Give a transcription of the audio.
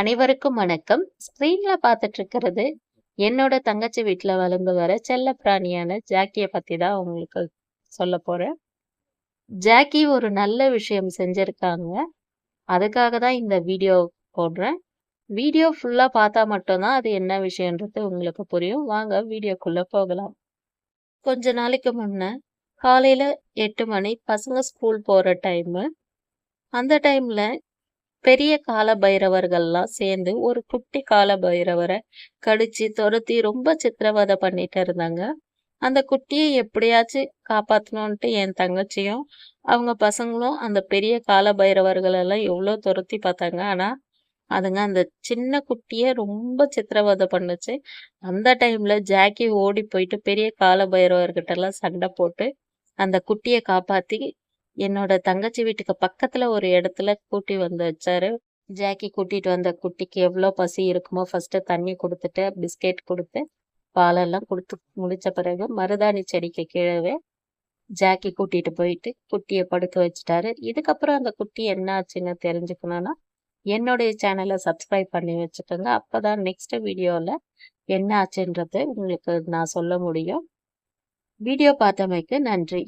அனைவருக்கும் வணக்கம். ஸ்க்ரீன்ல பார்த்துட்டு இருக்கிறது என்னோட தங்கச்சி வீட்டில் வளர்ந்து வர செல்ல பிராணியான ஜாக்கியை பத்தி தான் உங்களுக்கு சொல்ல போறேன். ஜாக்கி ஒரு நல்ல விஷயம் செஞ்சிருக்காங்க. அதுக்காக தான் இந்த வீடியோ போடுறேன். வீடியோ ஃபுல்லா பார்த்தா மட்டும்தான் அது என்ன விஷயன்றது உங்களுக்கு புரியும். வாங்க வீடியோக்குள்ள போகலாம். கொஞ்ச நாளைக்கு முன்ன காலையில எட்டு மணி பசங்க ஸ்கூல் போற டைம் அந்த டைம்ல பெரிய கால பைரவர்கள்லாம் சேர்ந்து ஒரு குட்டி கால பைரவரை கடிச்சு துரத்தி ரொம்ப சித்திரவதை பண்ணிட்டு இருந்தாங்க. அந்த குட்டியை எப்படியாச்சும் காப்பாற்றணுன்ட்டு என் தங்கச்சியும் அவங்க பசங்களும் அந்த பெரிய கால பைரவர்களெல்லாம் எவ்வளோ துரத்தி பார்த்தாங்க. ஆனால் அதுங்க அந்த சின்ன குட்டியை ரொம்ப சித்திரவதை பண்ணுச்சு. அந்த டைமில் ஜாக்கி ஓடி போயிட்டு பெரிய கால பைரவர்கிட்டலாம் சண்டை போட்டு அந்த குட்டியை காப்பாற்றி என்னோட தங்கச்சி வீட்டுக்கு பக்கத்துல ஒரு இடத்துல கூட்டி வந்து வச்சாரு. ஜாக்கி கூட்டிட்டு வந்த குட்டிக்கு எவ்வளோ பசி இருக்குமோ ஃபர்ஸ்ட் தண்ணி கொடுத்துட்டு பிஸ்கெட் கொடுத்து பாலெல்லாம் கொடுத்து முடிச்ச பிறகு மருதாணி செடிக்கு கீழவே ஜாக்கி கூட்டிட்டு போயிட்டு குட்டியை படுக்க வச்சுட்டாரு. இதுக்கப்புறம் அந்த குட்டி என்ன ஆச்சுன்னு தெரிஞ்சுக்கணும்னா என்னுடைய சேனலை சப்ஸ்கிரைப் பண்ணி வச்சுக்கோங்க. அப்போதான் நெக்ஸ்ட் வீடியோவில் என்ன ஆச்சுன்றது உங்களுக்கு நான் சொல்ல முடியும். வீடியோ பார்த்தமைக்கு நன்றி.